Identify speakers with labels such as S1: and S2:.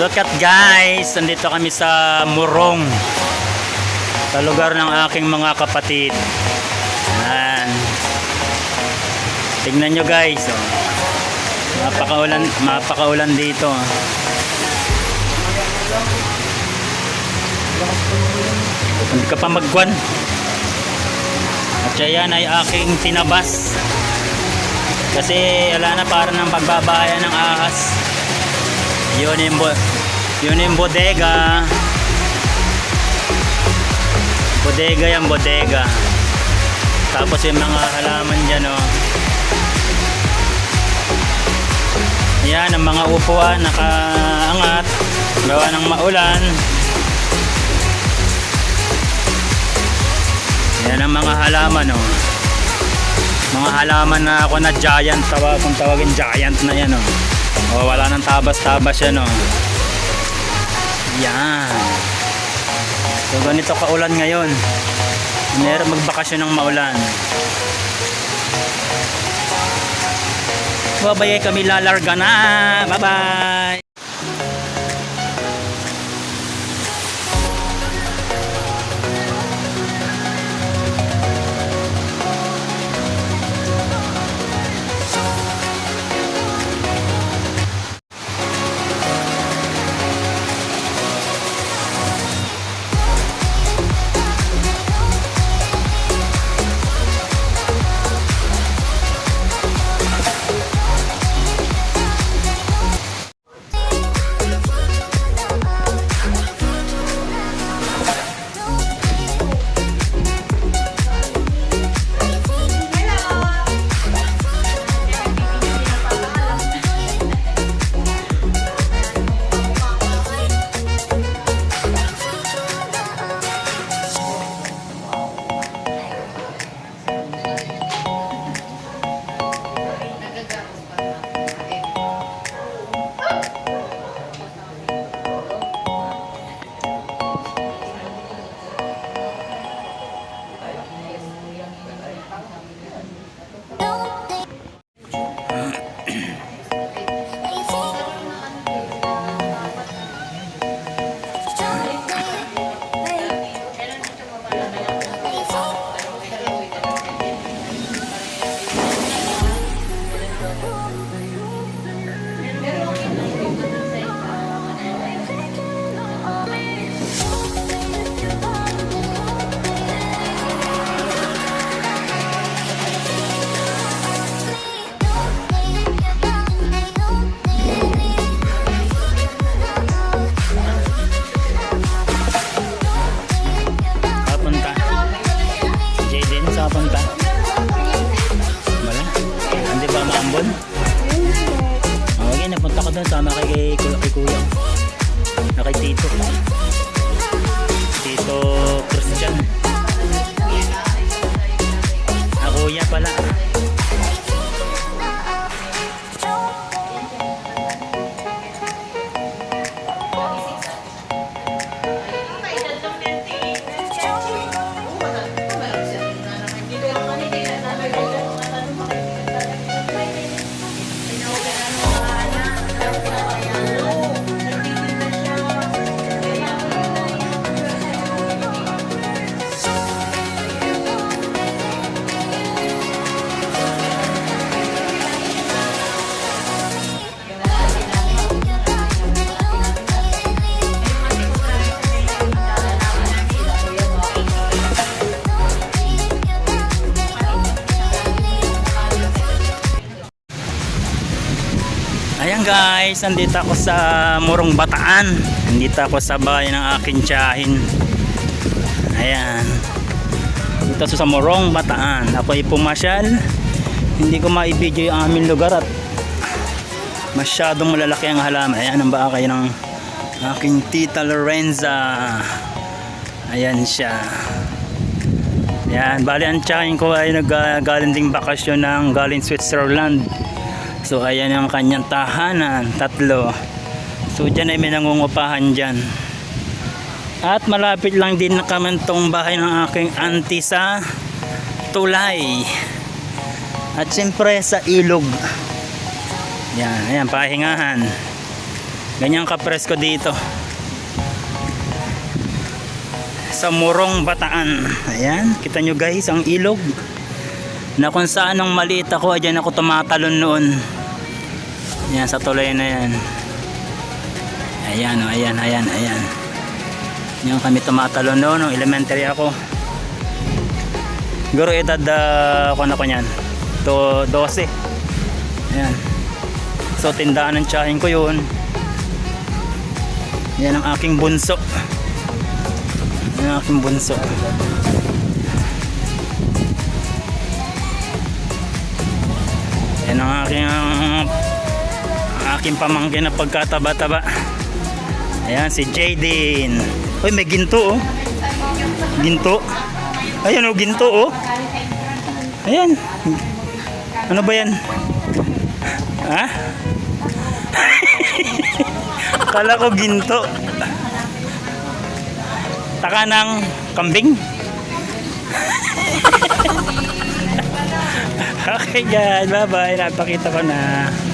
S1: Look at guys, nandito kami sa Murong. Sa lugar ng aking mga kapatid. Yan. Tingnan nyo guys. Oh. Mapakaulan, mapakaulan dito. oh. Hindi ka pa magkwan. At yan ay aking tinabas. Kasi wala na para ng pagbabayan ng ahas. Yun yung, bo- yun yung bodega. Bodega yan, bodega. Tapos yung mga halaman dyan, oh. Yan, ang mga upuan, nakaangat. Gawa ng maulan. Yan ang mga halaman, oh. Mga halaman na ako na giant, tawag, kung tawagin giant na yan, oh. O, wala nang tabas-tabas yan, oh. Yan. So, ganito kaulan ngayon. Meron magbakasyon ng maulan. Babayay kami lalarga na. Bye-bye. Napunta guys, nandito ako sa Murong Bataan. Nandito ako sa bahay ng aking tiyahin. Ayan. Dito sa Murong Bataan. Ako ay pumasyal. Hindi ko maibidyo yung aming lugar at masyadong malalaki ang halaman. Ayan ang bahay ng aking tita Lorenza. Ayan siya. Ayan, bali ang tiyahin ko ay naggaling ding bakasyon ng galing Switzerland. So ayan ang kanyang tahanan, tatlo. So dyan ay may nangungupahan dyan. At malapit lang din na kami tong bahay ng aking auntie sa Tulay. At siyempre sa ilog. Yan, ayan, pahingahan. Ganyan kapresko dito. Sa Murong Bataan. Ayan, kita nyo guys, ang ilog. Na kung saan nung maliit ako, dyan ako tumatalon noon. Yan, sa tulay na yan. Ayan, oh, ayan, ayan, ayan. Yan kami tumatalon noon, nung elementary ako. Siguro edad, uh, kung ano ko yan, to 12. Ayan. So, tindahan ng tsahin ko yun. Yan ang aking bunso. Yan ang aking bunso. Yan ang aking ang aking pamangkin na pagkataba-taba. Ayan si Jaden. Uy, may ginto oh. Ginto. Ayan oh, ginto oh. Ayan. Ano ba yan? Ha? Kala ko ginto. Taka ng kambing. okay guys, bye bye. Napakita ko na.